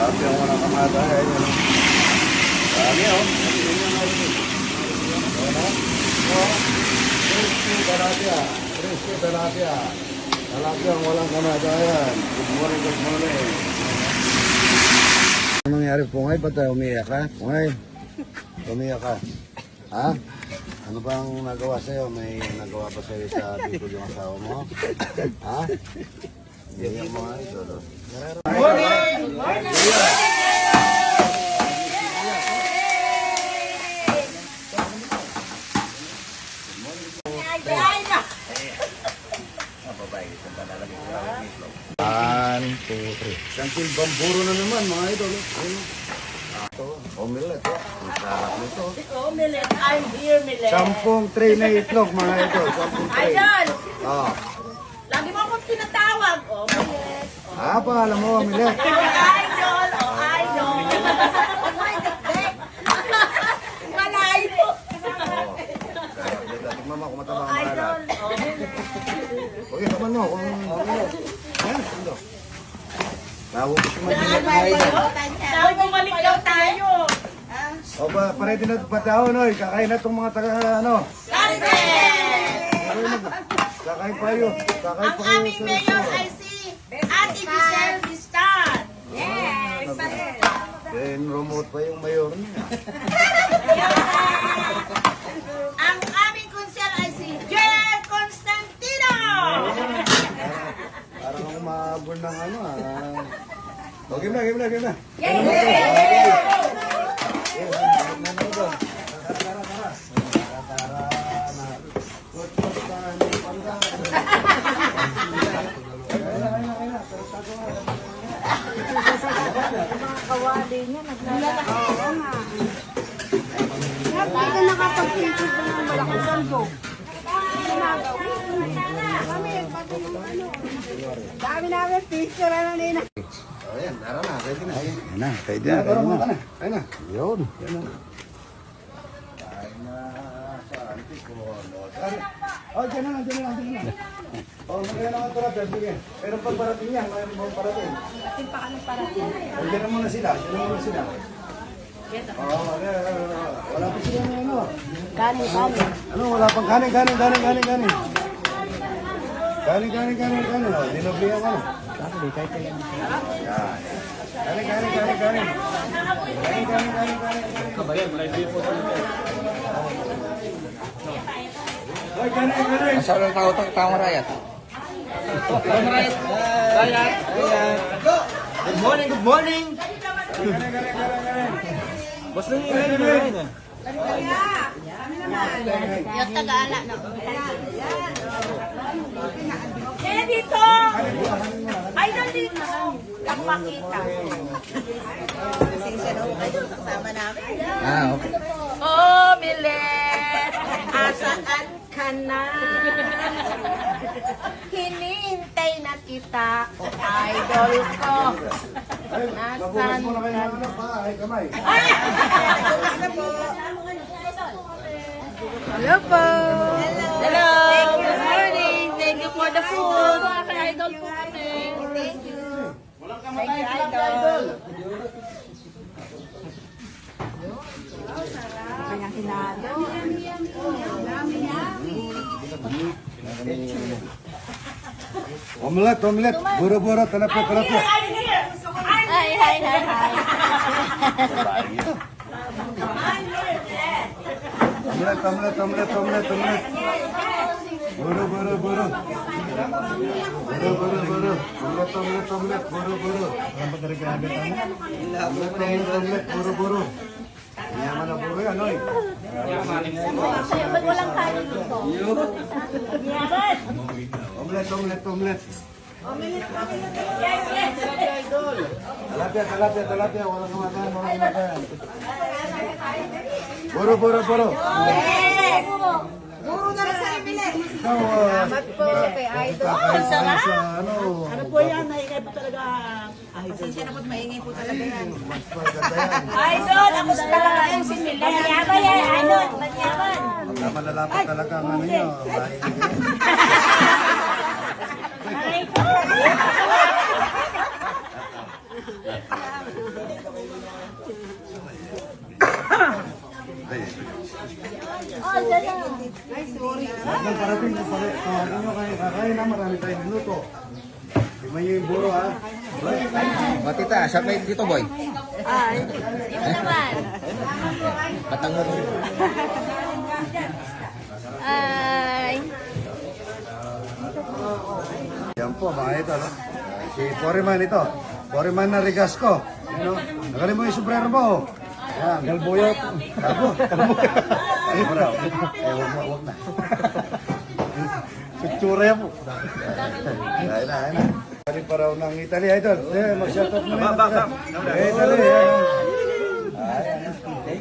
Tilapia ang walang kamatayan. Dami oh. Ano? Oh. Crispy tilapia. Crispy tilapia. Tilapia ang walang kamatayan. Good morning, good morning. Ano nangyari po ngayon? Ba't tayo umiyak ka? Ngayon, umiyak ka. Ha? Ano bang nagawa sa'yo? May nagawa pa sa'yo sa dito yung asawa mo? Ha? One, two, three. Sample bamburo na naman mga idol. Ito, omelette. oh. Ang sarap nito. Oh, Millet. I'm here, Millet. Sampung tray na itlog mga idol. Sampung tray. Idol! Ah. Oh, Millet. Ah, pangalan mo, omelette. Oh, idol! Oh, idol! Malayo! Oh. Tignan mo kung mataba ang Idol! malat. Oh, Millet. Huwag itaman mo kung Yan, ito. Tawag ko si Madeline. Sabi bumalik daw tayo. O ba, parete na patahon, oy. Kakain na itong mga taga, ano. Kante! Kakain pa yun. Kakain Ang pa kayo aming mayor ay si Ate Giselle Vistan. Then, remote pa yung mayor niya. Ang aming kunsel ay si Jer Constantino. Parang ako mahabol ng ano, ah. O, game na, game na, game na. Hindi ka nakapag-picture pa ng malaking sandok. Kami, pati yung ano. Dami namin picture na nina. O, yan, tara na, ready na. Ayan na, ready na, ready na. Ayan na. Yun. Yan na. Kain na sa Antipolo. Oh, dyan na dyan na dyan na lang. Oh, magkaya naman natin, sige. Pero pag parating yan, mayroon pang parating. Ating pa kami parating. Oh, dyan na muna sila, dyan na muna sila. Oh, wala, wala pa sila na ano. Kanin, kanin. Ano, wala pang kanin, kanin, kanin, kanin, kanin. Kanin, kanin, kanin, kanin. Oh, dinoblihan ka na. Yan. Kanin, kanin, kanin, kanin. Kanin, kanin, kanin, kanin. Kabayan, wala yung po Hoy, kanin, Saan ang tao tao rayat? Good morning, good morning. Kanin, kanin. Basta yung rin rin. Yung taga-ala na. Kaya dito. Idol dito. Lang makita. Ah, okay. Oh, Milet! Asaan ka na? Hinihintay na kita, oh, idol ko. Ay, mabukas mo na kayo ng pa. Ay, kamay. Hello po! Hello! Good morning! Thank you for the food! idol po kami. Thank you. Thank you, idol. Kanyang hinalo. Omelet, omelet. Buro-buro, talapia, talapia. Hi, hi, hi, hi. Omelet, omelet, omelet, omelet, omelet. Buro, buro, buro. Buro, buro, buro. Omelet, omelet, omelet. Buro, buro. Omelet, omelet, omelet. Buro, buro. Yaman na buro yan, oy. Ba't walang kanin dito? Omelet, omelet, omelet. Yes, yes. Talapia, talapia, talapia. Walang kumakain, walang kumakain. Buro, buro, buro. Yes. Puro na rin sa ibili. Ikaw, ah, po kay Idol. kakain sa ano. Ano po yan? Naingay po talaga. Pasensya na po't maingay po talaga yan. Mas maganda yan. Idol, ako sa talaga yung si Milet. Manyaman yan, ano? Manyaman. Pagka malalapat talaga ang ano nyo. maibigay. Ay, Nang parating na pare, tawarin nyo kayo, kakain na marami tayong minuto. Tingnan nyo yung buro ha. O tita, siya kayo dito boy. Ay, yun naman. Mo rin. Ay. Yan po mga ito. No? Si Foreman ito. Foreman na Rigasco. Ano? Nagalin mo yung sombrero mo. Yan, galbuyot. Galbo. Galbo. Ay, bro. Eh, na, na. Sutsura yan po. Ayun na, ayun na. Galing pa raw ng Italy, idol. Eh, mag-shoutout mo na. Ba, Eh, Italy, yan.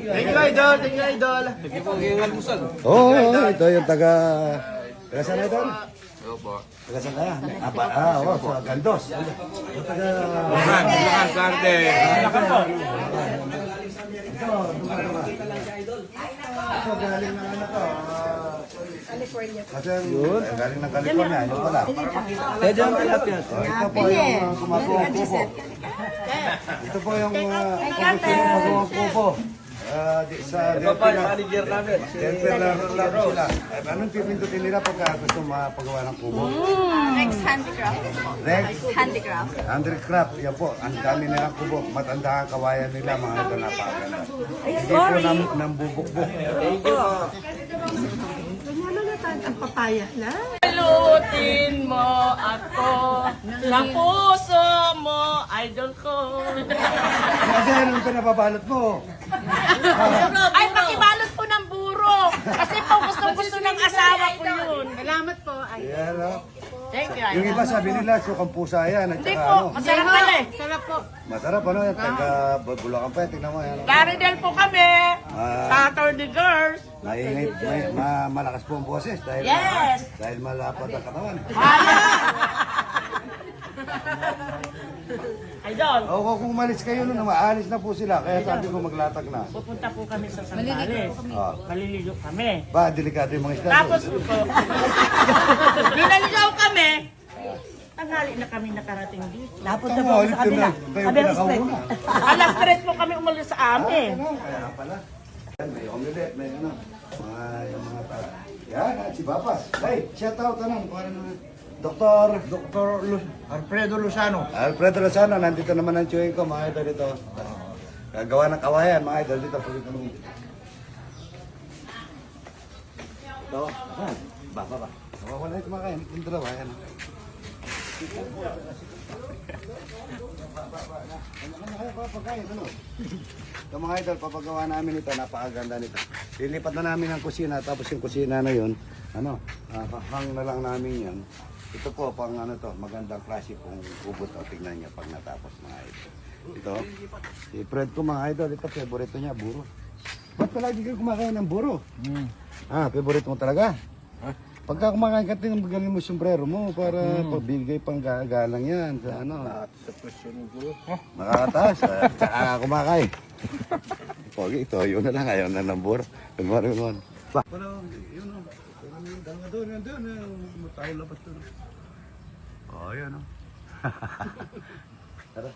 Thank you idol, thank you idol. Thank you po yung almusal. Oo, oh, ito yung taga... Taga saan idol? Opo. Taga saan kaya? Ah, ba- ah, oo, sa Gandos. Yung taga... Bukan, bukan, karte. Ito, dumadama. Ito, galing ng ano to? California. Kasi yun, galing ng California, yun pala. Pwede ang tilapia. Oh, ito po yung uh, gumagawang kubo. Ito po yung uh, gumagawang kubo. Ah, di, sa Delphi na. manager namin. Delphi na lang sila. Eh, anong pipindutin nila pagka gusto mapagawa ng kubo? Rex Handicraft. Rex, Handicraft. handicraft, yan po. Ang dami nilang kubo. Matanda ang kawayan nila, mga ito napakaganda. Hindi po nam, nambubukbuk. Lutin mo ako ng puso mo, idol ko. Kasi ano ito nababalot mo? Ay, pakibalot po ng buro. Kasi po gusto-gusto ng asawa ko yun. Salamat po. Ay, Yan, no? Thank you, Yung iba sabi nila, sukang pusa yan. At Hindi saka po, ano, masarap pala eh. sarap po. masarap ano yan. Taga Bulacan pa yan. Tingnan mo yan. no? Laridel po kami. Ah. Saturday girls. Naingit, may, ma, malakas po ang boses dahil, Yes. dahil malapad ang katawan. Idol, O kung umalis kayo nun, maalis na po sila. Kaya sabi ko maglatag na. pupunta po kami sa Santales. Oh. Maliligo kami. Ba, delikado yung mga isda. Tapos po, binaligaw kami. Tanghali na kami nakarating dito. Napunta po sa kabila. Kayo pinakauna. Alas 3 po kami umalis sa amin. Ano? Kaya pala. Yan, may omelette, may ano. Mga, yung mga tara. Yan, at si Papas. Hey, shout out, ano, para na. Doktor. Dr. Alfredo Luzano. Alfredo Lozano, nandito naman ang chewing ko, mga idol dito. Gagawa ng kawayan, mga idol dito. Pwede kami. Ito, yan. Ba, ba, ba. Nawawala yung kumakain. Yung dalawa, yan. Ito mga idol, papagawa namin ito, napakaganda nito. Lilipat na namin ang kusina, tapos yung kusina na yun, ano, uh, hang na lang namin yan. Ito po, pang ano to, magandang klase pong kubot. O, tingnan niyo pag natapos mga idol. Ito, si Fred ko mga idol, ito favorito niya, buro. Ba't palagi ka kumakain ng buro? Ah, favorite mo talaga? Pagka kumakain ka, tinanggalin mo yung sombrero mo para pagbigay pang gagalang yan sa ano. Nakakataas. At saka kumakain. Pogi, ito, yun na lang. Ayaw na ng buro. Good morning, good morning. Ba? Pero, yun o. Yung dalawa doon, yun doon. Yung tayo labas doon. Oh, yan o. Tara.